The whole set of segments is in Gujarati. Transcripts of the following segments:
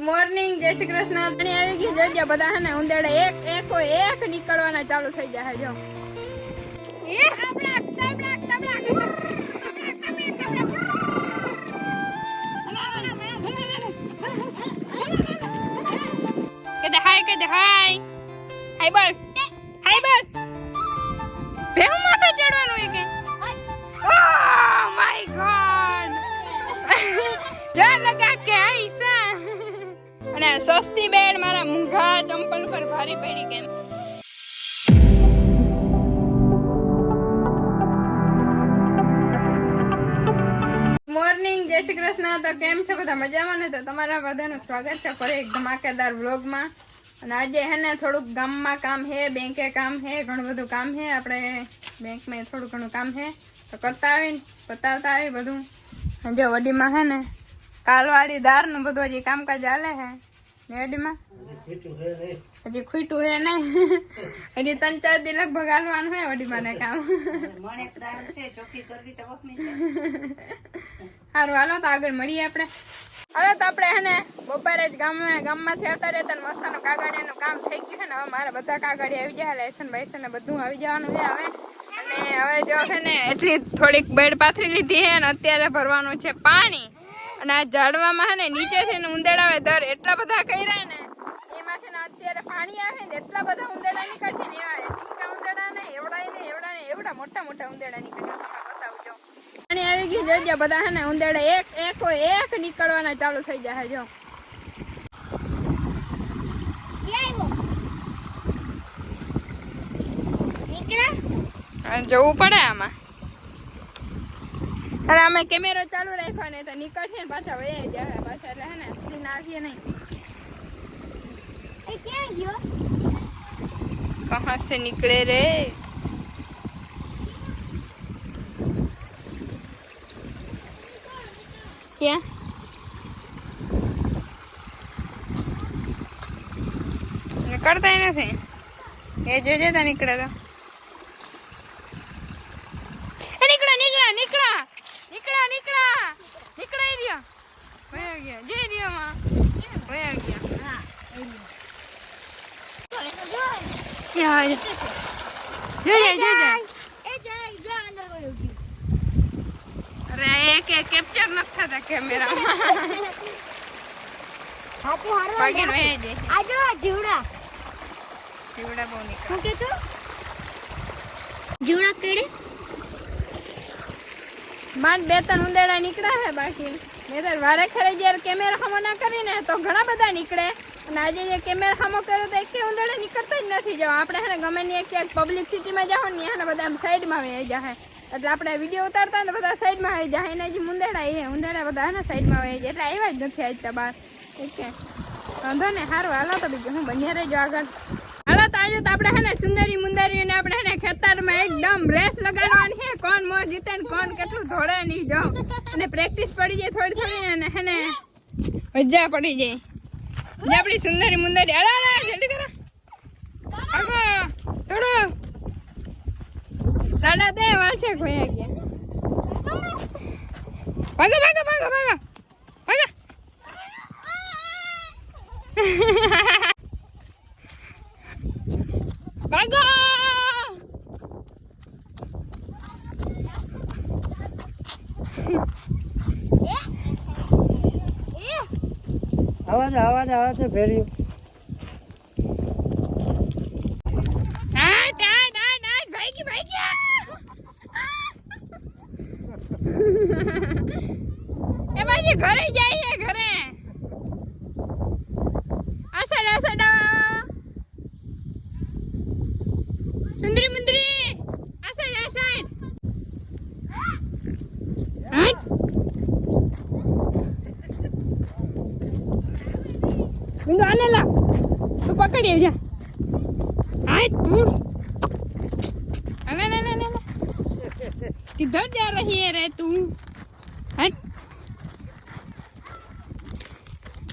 મોર્નિંગ જય શ્રી કૃષ્ણ. પાણી આવી ગયું જોજો બધા હે ને, ઉંદેડા એક, એકો એક નીકળવાના ચાલુ થઈ જાય જો. એ હાય કે હાય. હાય બોલ. હાય બોલ. ભેહું માથે ચડવાનું હોય કે? સસ્તી બેડ મારા મૂંઘા ચંપલ પર ભારી પડી કેમ? મોર્નિંગ જય શ્રી કૃષ્ણ. તો કેમ છો બધા? મજામાં ને? તો તમારા બધાનું સ્વાગત છે ફરી એક ધમાકેદાર વ્લોગમાં. અને આજે હે ને થોડુંક ગામમાં કામ હે, બેંકે કામ હે, ઘણું બધું કામ હે. આપણે બેંકમાં થોડું ઘણું કામ હે. તો કરતા આવીને, બતાવતા આવી બધું. જો વડીમાં હે ને, કાલવાળી દારનું બધું હજી કામકાજ ચાલે હે. ને વડીમાં હજી ખૂટ્યું હે ને હજી ત્રણ ચાર દી લગભગ હાલવાનું હે વડીમાં ને કામ મણેક દાળ છે ચોખ્ખી કરવી તો વખમી છે. સારું હાલો તો આગળ મળીએ આપણે. હાલો તો આપણે હે ને બપોરે જ ગામમાં ગામમાંથી આવતા રહેતા ને મસ્તાનું કાગળિયાનું કામ થઈ ગયું છે ને. હવે મારા બધા કાગળિયા આવી ગયા લાયસન બાયસન ને બધું આવી જવાનું છે હવે. અને હવે જો છે ને એટલી થોડીક બેડ પાથરી લીધી છે અને અત્યારે ભરવાનું છે પાણી. અને આ ઝાડવામાં ને નીચે છે ને ઉંદેડા આવે દર એટલા બધા કર્યા ને. એમાંથી ને અત્યારે પાણી આવે ને એટલા બધા ઉંદેડા નીકળશે ને એવા ટીકા ઉંદેડા ને એવડા ને એવડા ને એવડા મોટા મોટા ઉંદેડા નીકળે બતાવજો પાણી આવી ગયું જોજો બધા હે ને ઉંદેડા એક એકો એક નીકળવાના ચાલુ થઈ જાય જો. જોવું પડે આમાં. અરે અમે કેમેરો ચાલુ રાખ્યો ને તો નીકળશે ને પાછા વયા જાય પાછા એટલે ને સીન આવશે નહીં. એ ક્યાં ગયો? કહા સે નીકળે રે? ક્યાં? નીકળતા નથી? એ જોઈ જતા નીકળે તો. નીકળ્યા નીકળ્યા નીકળા. નીકળો નીકળ્યા. નીકળાઈ રહ્યા. વયા ગયા. જઈ રહ્યા માં. વયો ગયો. યા જોજે જોજે અરે એક એક કેપ્ચર નથી થતા કેમેરામાં જાય. જીવડા. જીવડા બહુ નીકળે. શું જીવડા કેડે? માંડ બે ત્રણ ઉંદેડા નીકળ્યા છે બાકી. નહીતર વારે ખરે જ્યારે કેમેરા સામો ના કરીને તો ઘણા બધા નીકળે. અને આજે જે કેમેરા સામો કર્યો તો એક ઉંદેડા નીકળતા જ નથી. જવા આપણે છે ને ગમે ને ક્યાંક પબ્લિક સિટીમાં જાઓ ને ત્યાં બધા સાઈડમાં વહી જાય એટલે આપણે વીડિયો ઉતારતા ને બધા સાઈડમાં આવી જાય એના જે ઉંદેડા એ ઉંદેડા બધા હે ને સાઈડમાં આવી જાય. એટલે આવ્યા જ નથી આજતા બહાર ઠીક છે વાંધો ને સારું, હાલો તો બીજું હું બન્યા રહેજો આગળ. તો આપણે હે ને સુંદરી મુંદરી ને આપણે હે ને ખેતરમાં એકદમ રેસ લગાડવાની હે કોણ મોર જીતે ને કોણ કેટલું ધોળે નહીં જો. અને પ્રેક્ટિસ પડી જાય થોડી થોડી અને હે ને મજા પડી જાય. જે આપણી સુંદરી મુંદરી. અરે અરે, જલ્દી કરો. આગો થોડો સાડા તે વાળશે ખોયા ગયા ભાગો ભાગો ભાગો ભાગો. ભાગો. ભાગો અવાજ અવાજ આવે છે ફેર્યું. तू पकड़िए जा आए दूर अरे नहीं नहीं नहीं किधर जा रही है रे तू हट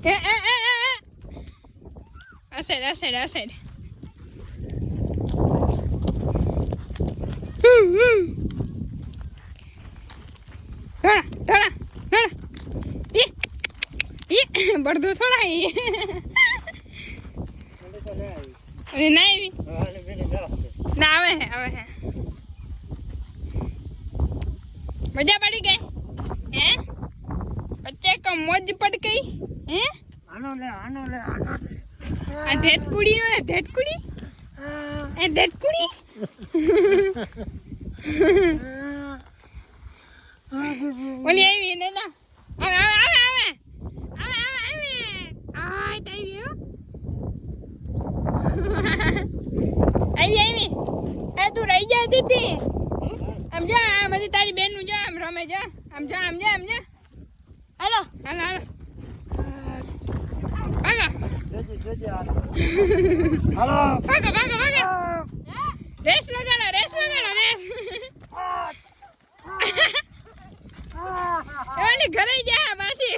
ए ए ए ए ए असेड असेड असेड થોડા થોડા થોડા એ એ બળદું થોડા ઈ એ ના આવી હે આવે હે. મજા પડી ગઈ? હે? વચ્ચે કો મોજ પડ ગઈ હે? આનો લે આનો લે આનો આ ધેટકુડી નો ધેટકુડી? એ ધેટકુડી? ઓલી આવી ને ના આવે આવે આવે આવે આવે આવે આવે આ ટાઈ હો આવી આવી એ તું રહી જા દીદી આમ જા આ બધી તારી બેનનું જા આમ રમે જા આમ જા આમ જા આમ જા હાલો હાલો હાલો હાલો જોજે જોજે આ. હાલો ભાગો ભાગો ભાગો રેસ લગાડો રેસ લગાડો રેસ. ઓલી ઘરે ગયા પાછી.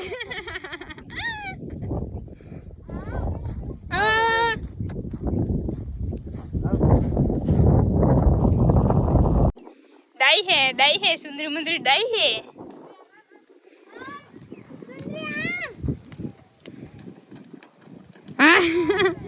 ડાઈ હે ડાઈ હે સુંદરી મુંદરી ડાઈ હે. હા.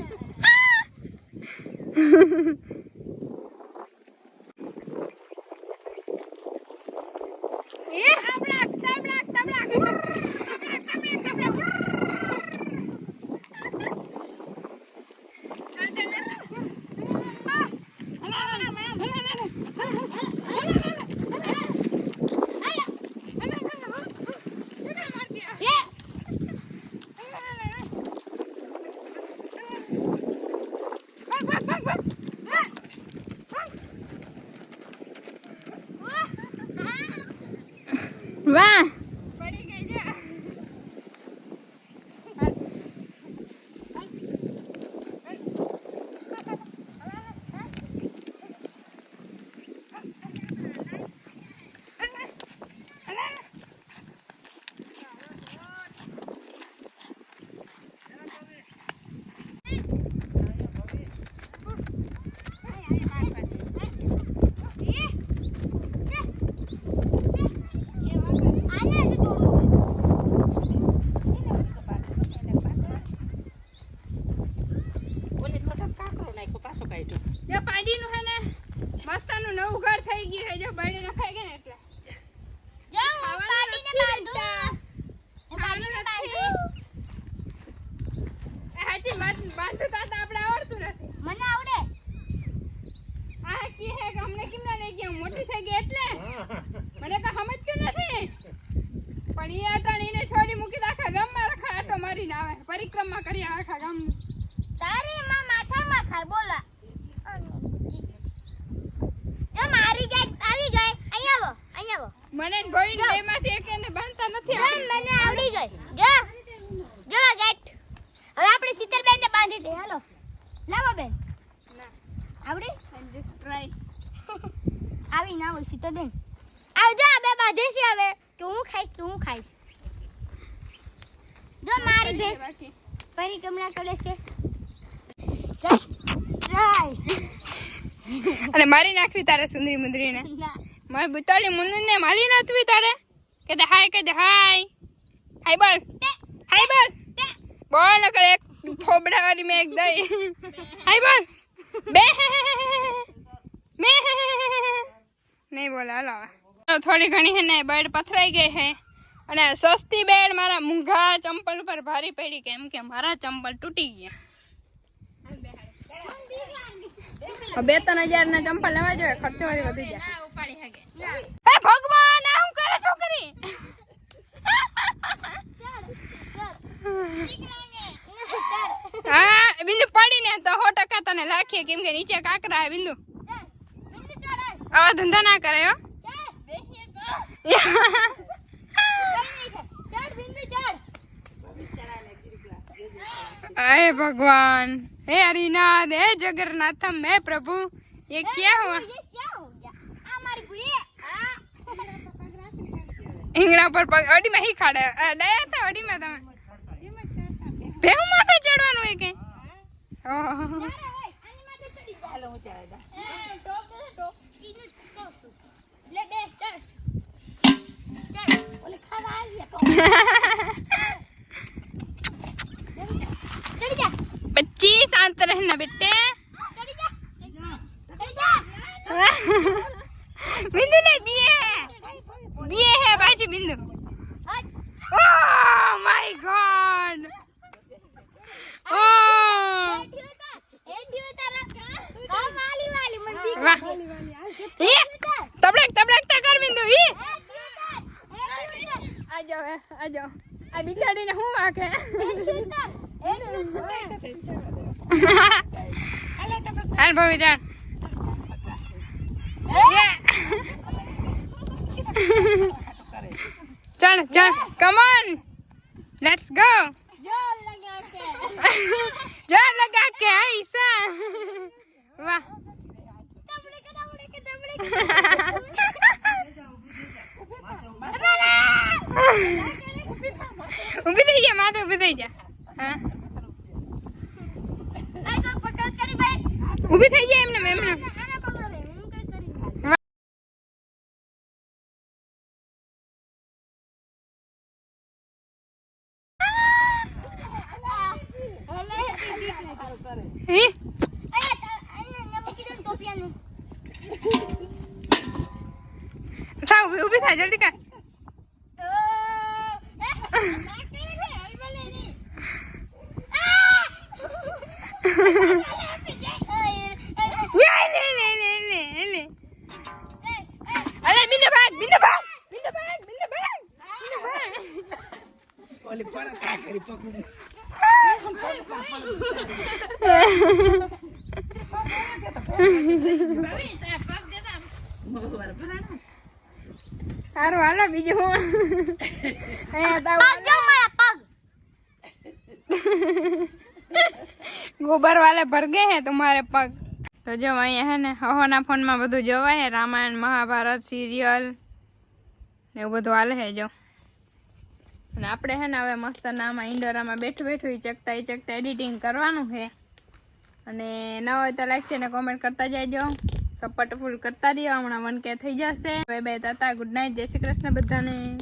જો જો હવે આપણે શીતલબેન ને બાંધી દે. હાલો. લાવો બેન. ના, આવડી. આવી ના હોય શીતલબેન. આવજો આ બે બાંધે છે હવે. કે હું ખાઈશ કે હું ખાઈશ. જો મારી ભેંસ બાકી. પરિક્રમા કરે છે. ટ્રાય અને મારી નાખવી તારે સુંદરી મુંદરીને. ના. મારી બુતાળી મુન્નને મારી નાખવી તારે? કે હાય કે હાય? હાય બોલ હાય બોલ બોલ કરે એક થોબડા વાળી મેં એક દઈ. હાય બોલ બે. મે નહીં બોલે હાલો. થોડી ઘણી હે ને બેડ પથરાઈ ગઈ હે. અને સસ્તી બેડ મારા મૂંઘા ચંપલ ઉપર ભારી પડી કેમ કે મારા ચંપલ તૂટી ગયા. બે ત્રણ હજાર ના ચંપલ લેવા જોઈએ ખર્ચો વધી જાય ભગવાન આ હું કરે છોકરી? હા બિંદુ પડીને તો સો ટકા તને લાખીએ કેમ કે નીચે કાકરા હે બિંદુ આવા ધંધા ના કરે હો अरे भगवान हे हरिनाथ हे जगन्नाथम हे प्रभु ये क्या हुआ હિંગણા પર પગ અડીમાં હી ખાડે. દયા હતા અડીમાં તમે. ભેહું માથે ચડવાનું હોય કે ઓલે હાલ ભવિતા ચાલ, ચલ. કમ ઓન લેટ્સ ગો જોર લગા કે જોર લગા કે આઈસા વાહ. તબડે કે તબડે કે તબડે કે ઊભી થઈ જા, માથે ઊભી થઈ જા. હા આ તો પકડ કરી ભાઈ ઊભી થઈ જાય એમને એમને આને પકડો બે હું ઓલી પડત આ કરી પકડી સારું હાલો બીજું હું અહીંયા તો गोबर वाले भर गए हैं तुम्हारे पग તો જો અહીંયા હે ને હહોના ફોનમાં બધું જોવાય રામાયણ મહાભારત સિરિયલ ને એવું બધું હાલે છે જો અને આપણે હે ને હવે મસ્ત નામાં ઇન્ડોરામાં બેઠું બેઠું ચકતા એ ચકતા એડિટિંગ કરવાનું છે. અને ના હોય તો લાગશે ને કોમેન્ટ કરતા જાયજો. સપોર્ટ ફૂલ કરતા રહ્યો. હમણાં વન કે થઈ જશે. હવે બે તાતા ગુડ નાઇટ જય શ્રી કૃષ્ણ બધાને.